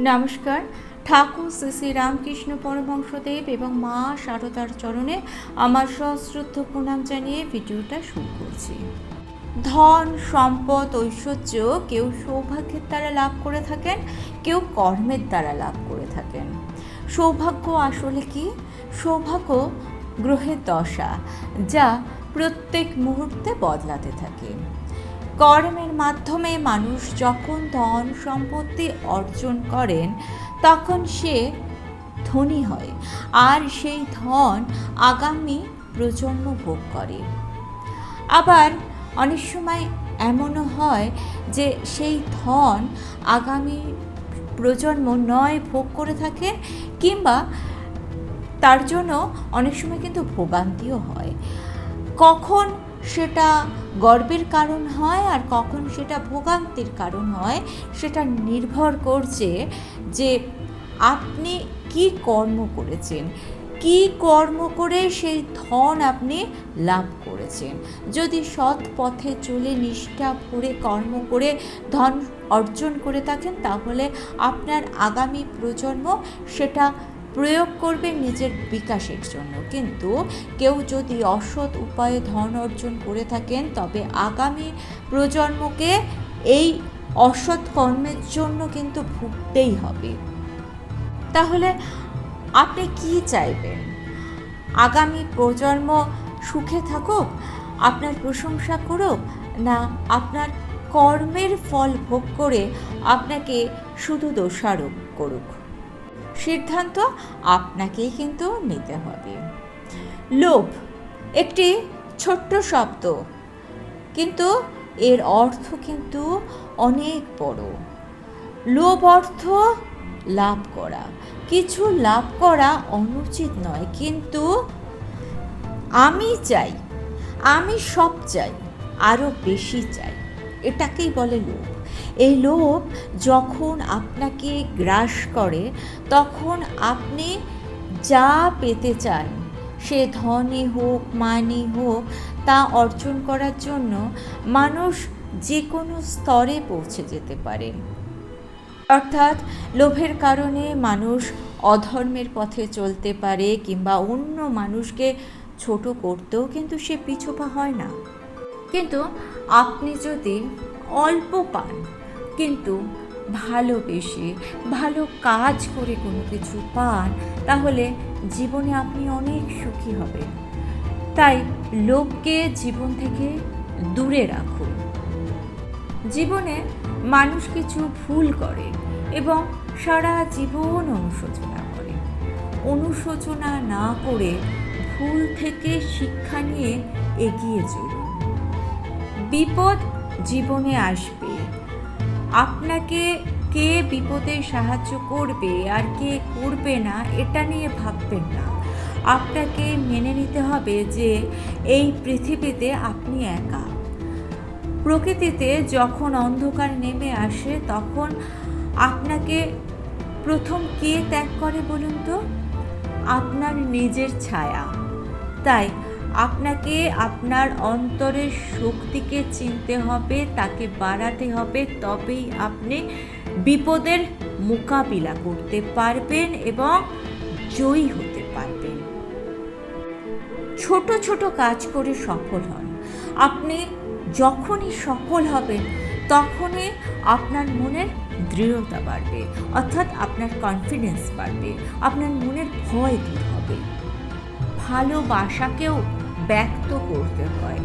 নমস্কার। ঠাকুর শ্রী শ্রী রামকৃষ্ণ পরমহংসদেব এবং মা শারদার চরণে আমার সশ্রদ্ধ প্রণাম জানিয়ে ভিডিওটা শুরু করছি। ধন, সম্পদ, ঐশ্বর্য কেউ সৌভাগ্যের দ্বারা লাভ করে থাকেন, কেউ কর্মের দ্বারা লাভ করে থাকেন। সৌভাগ্য আসলে কি? সৌভাগ্য গ্রহের দশা, যা প্রত্যেক মুহূর্তে বদলাতে থাকে। কর্মের মাধ্যমে মানুষ যখন ধন সম্পত্তি অর্জন করেন, তখন সে ধনী হয় আর সেই ধন আগামী প্রজন্ম ভোগ করে। আবার অনেক সময় এমনও হয় যে সেই ধন আগামী প্রজন্ম নয় ভোগ করে থাকে কিংবা তার জন্য অনেক সময় কিন্তু ভোগান্তিও হয়। কখন সেটা গর্বের কারণ হয় আর কখন সেটা ভোগান্তির কারণ হয়, সেটা নির্ভর করছে যে আপনি কি কর্ম করেছেন, কি কর্ম করে সেই ধন আপনি লাভ করেছেন। যদি সৎ পথে চলে নিষ্ঠা ভরে কর্ম করে ধন অর্জন করে থাকেন, তাহলে আপনার আগামী প্রজন্ম সেটা প্রয়োগ করবে নিজের বিকাশের জন্য। কিন্তু কেউ যদি অসৎ উপায়ে ধন অর্জন করে থাকেন, তবে আগামী প্রজন্মকে এই অসৎ কর্মের জন্য কিন্তু ভুগতেই হবে। তাহলে আপনি কি চাইবেন? আগামী প্রজন্ম সুখে থাকুক, আপনার প্রশংসা করুক, না আপনার কর্মের ফল ভোগ করে আপনাকে শুধু দোষারোপ করুক? সিদ্ধান্ত আপনাকেই কিন্তু নিতে হবে। লোভ একটি ছোট্ট শব্দ, কিন্তু এর অর্থ কিন্তু অনেক বড়। লোভ অর্থ লাভ করা। কিছু লাভ করা অনুচিত নয়, কিন্তু আমি চাই, আমি সব চাই আরও বেশি চাই। এটাকেই বলে লোভ। এই লোভ যখন আপনাকে গ্রাস করে, তখন আপনি যা পেতে চান, সে ধনই হোক, মানি হোক, তা অর্জন করার জন্য মানুষ যে কোনো স্তরে পৌঁছে যেতে পারে। অর্থাৎ লোভের কারণে মানুষ অধর্মের পথে চলতে পারে কিংবা অন্য মানুষকে ছোট করতেও কিন্তু সে পিছুপা হয় না। কিন্তু আপনি যদি অল্প পান কিন্তু ভালোবেসে ভালো কাজ করে কোনো কিছু পান, তাহলে জীবনে আপনি অনেক সুখী হবেন। তাই লোভকে জীবন থেকে দূরে রাখুন। জীবনে মানুষ কিছু ভুল করে এবং সারা জীবন অনুশোচনা করে। অনুশোচনা না করে ভুল থেকে শিক্ষা নিয়ে এগিয়ে চলুন। বিপদ জীবনে আসবে। আপনাকে কে বিপদে সাহায্য করবে আর কে করবে না, এটা নিয়ে ভাববেন না। আপনাকে মেনে নিতে হবে যে এই পৃথিবীতে আপনি একা। প্রকৃতিতে যখন অন্ধকার নেমে আসে, তখন আপনাকে প্রথম কে ত্যাগ করে বলুন তো? আপনার নিজের ছায়া। তাই আপনাকে আপনার অন্তরের শক্তিকে চিনতে হবে, তাকে বাড়াতে হবে, তবেই আপনি বিপদের মোকাবিলা করতে পারবেন এবং জয়ী হতে পারবেন। ছোট ছোট কাজ করে সফল হন। আপনি যখনই সফল হবেন, তখনই আপনার মনের দৃঢ়তা বাড়বে, অর্থাৎ আপনার কনফিডেন্স বাড়বে, আপনার মনের ভয় দূর হবে। ভালোবাসাকেও ব্যক্ত করতে হয়।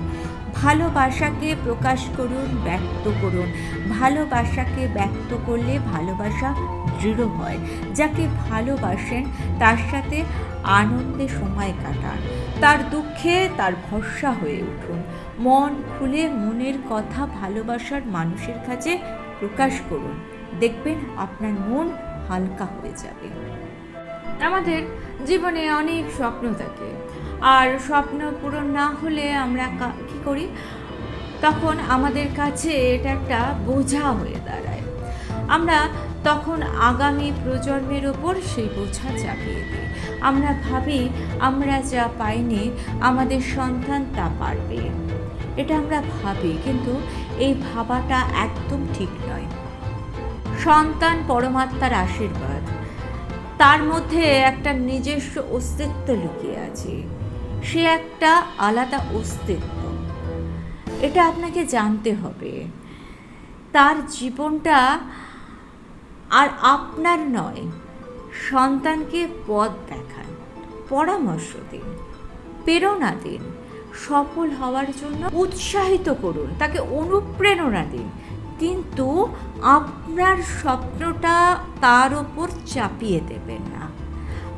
ভালোবাসাকে প্রকাশ করুন, ব্যক্ত করুন। ভালোবাসাকে ব্যক্ত করলে ভালোবাসা দৃঢ় হয়। যাকে ভালোবাসেন, তার সাথে আনন্দে সময় কাটান। তার দুঃখে তার ভরসা হয়ে উঠুন। মন খুলে মনের কথা ভালোবাসার মানুষের কাছে প্রকাশ করুন। দেখবেন আপনার মন হালকা হয়ে যাবে। আমাদের জীবনে অনেক স্বপ্ন থাকে। আর স্বপ্ন পূরণ না হলে আমরা কা- করি? তখন আমাদের কাছে এটা একটা বোঝা হয়ে দাঁড়ায়। আমরা তখন আগামী প্রজন্মের ওপর সেই বোঝা চাপিয়ে দিই। আমরা ভাবি, আমরা যা পাইনি, আমাদের সন্তান তা পারবে। এটা আমরা ভাবি, কিন্তু এই ভাবাটা একদম ঠিক নয়। সন্তান পরমাত্মার আশীর্বাদ। তার মধ্যে একটা নিজস্ব অস্তিত্ব লুকিয়ে আছে। সে একটা আলাদা অস্তিত্ব। এটা আপনাকে জানতে হবে। তার জীবনটা আর আপনার নয়, সন্তানকে পথ দেখান পরামর্শ দিন, প্রেরণা দিন, সফল হওয়ার জন্য উৎসাহিত করুন, তাকে অনুপ্রেরণা দিন। কিন্তু আপনার স্বপ্নটা তার ওপর চাপিয়ে দেবেন না।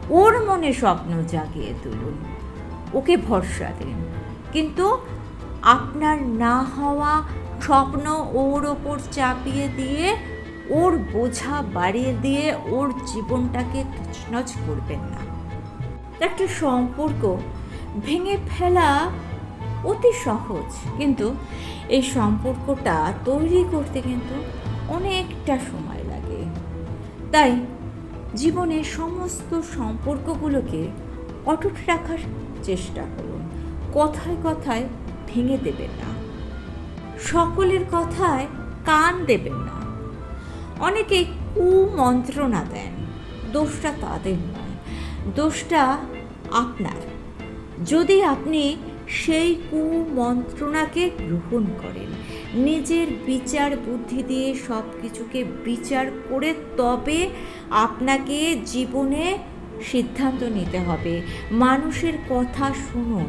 ওর মনে স্বপ্ন জাগিয়ে তুলুন। ওকে ভরসা দিন। কিন্তু আপনার না হওয়া স্বপ্ন ওর ওপর চাপিয়ে দিয়ে, ওর বোঝা বাড়িয়ে দিয়ে ওর জীবনটাকে তছনছ করবেন না। একটা সম্পর্ক ভেঙে ফেলা অতি সহজ, কিন্তু এই সম্পর্কটা তৈরি করতে কিন্তু অনেকটা সময় লাগে। তাই জীবনের সমস্ত সম্পর্কগুলোকে অটুট রাখার চেষ্টা করুন। কথায় কথায় ভেঙে দেবেন না। সকলের কথায় কান দেবেন না। অনেকে কুমন্ত্রণা দেন। দোষটা তাদের নয়। দোষটা আপনার। যদি আপনি সেই কুমন্ত্রণাকে গ্রহণ করেন, নিজের বিচার বুদ্ধি দিয়ে সব কিছুকে বিচার করে তবে আপনাকে জীবনে সিদ্ধান্ত নিতে হবে। মানুষের কথা শুনুন।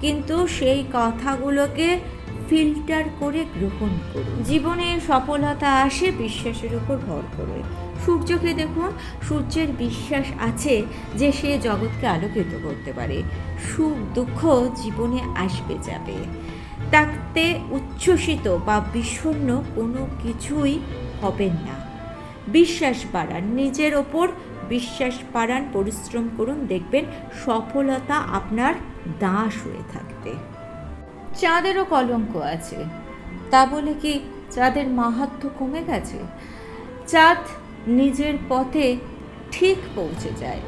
কিন্তু সেই কথাগুলোকে ফিল্টার করে গ্রহণ করুন। জীবনে সফলতা আসে বিশ্বাসের উপর ভর করে। সূর্যকে দেখুন, সূর্যের বিশ্বাস আছে যে সে জগৎকে আলোকিত করতে পারে। সুখ, দুঃখ জীবনে আসবে, যাবে। তাতে উচ্ছ্বসিত বা বিষণ্ণ কোনো কিছুই হবেন না। বিশ্বাস বাড়ান, নিজের ওপর বিশ্বাস পারান পরিশ্রম করুন, দেখবেন সফলতা আপনার দাস হয়ে থাকবে। চাঁদেরও কলঙ্ক আছে। তা বলে কি চাঁদের মাহাত্ম কমে গেছে? চাঁদ নিজের পথে ঠিক পৌঁছে যায়।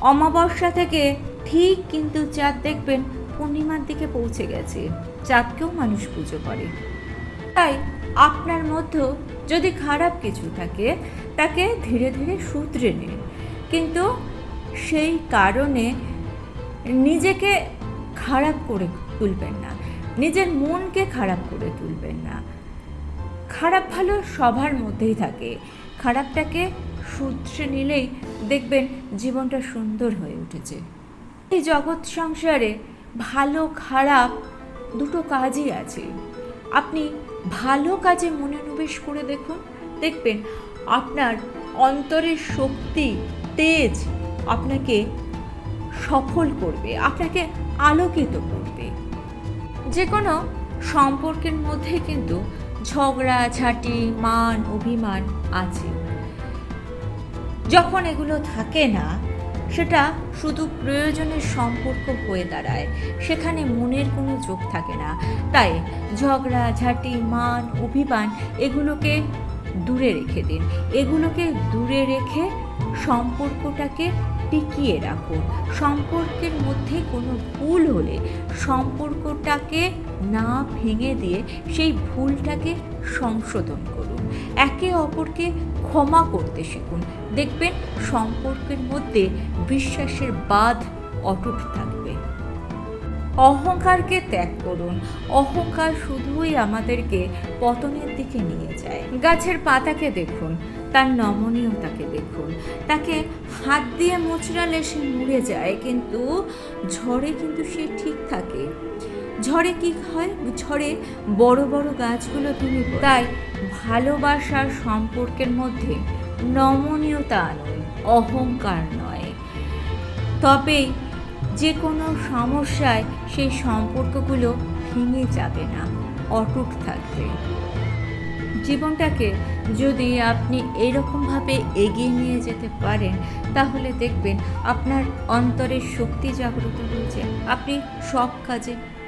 অমাবস্যা থেকে ঠিক কিন্তু চাঁদ দেখবেন পূর্ণিমার দিকে পৌঁছে গেছে। চাঁদকেও মানুষ পুজো করে। তাই আপনার মধ্যেও যদি খারাপ কিছু থাকে, তাকে ধীরে ধীরে শুধরে নিন কিন্তু সেই কারণে নিজেকে খারাপ করে তুলবেন না। নিজের মনকে খারাপ করে তুলবেন না। খারাপ ভালো সবার মধ্যেই থাকে। খারাপটাকে শুধরে নিলেই দেখবেন জীবনটা সুন্দর হয়ে উঠেছে। এই জগৎ সংসারে ভালো খারাপ দুটো কাজই আছে। আপনি ভালো কাজে মনোনিবেশ করে দেখুন। দেখবেন আপনার অন্তরের শক্তি, তেজ আপনাকে সফল করবে, আপনাকে আলোকিত করবে। যে কোনো সম্পর্কের মধ্যে কিন্তু ঝগড়া, ঝাঁটি, মান, অভিমান আছে। যখন এগুলো থাকে না, সেটা শুধু প্রয়োজনের সম্পর্ক হয়ে দাঁড়ায়। সেখানে মনের কোনো যোগ থাকে না। তাই ঝগড়া, ঝাঁটি, মান, অভিমান এগুলোকে দূরে রেখে দিন। এগুলোকে দূরে রেখে সম্পর্কটাকে টিকিয়ে রাখুন। সম্পর্কের মধ্যে কোনো ভুল হলে সম্পর্কটাকে না ভেঙে দিয়ে সেই ভুলটাকে সংশোধন করুন। একে অপরকে ক্ষমা করতে শিখুন। দেখবেন সম্পর্কের মধ্যে বিশ্বাসের বাঁধ অটুট থাকবে। অহংকারকে ত্যাগ করুন। অহংকার শুধুই আমাদেরকে পতনের দিকে নিয়ে যায়। গাছের পাতাকে দেখুন, তার নমনীয়তাকে দেখুন। তাকে হাত দিয়ে মোচড়ালে সে মুড়ে যায়, কিন্তু ঝড়ে কিন্তু সে ঠিক থাকে। ঝড়ে কি হয়? ঝড়ে বড় বড় গাছগুলো তুমি তাই ভালোবাসার সম্পর্কের মধ্যে নমনীয়তা আনুন, অহংকার নয়। তবেই যে কোনো সমস্যায় সেই সম্পর্কগুলো ভেঙে যাবে না, অটুট থাকবে। জীবনটাকে যদি আপনি এরকমভাবে এগিয়ে নিয়ে যেতে পারেন, তাহলে দেখবেন আপনার অন্তরের শক্তি জাগ্রত হয়েছে। আপনি সব কাজে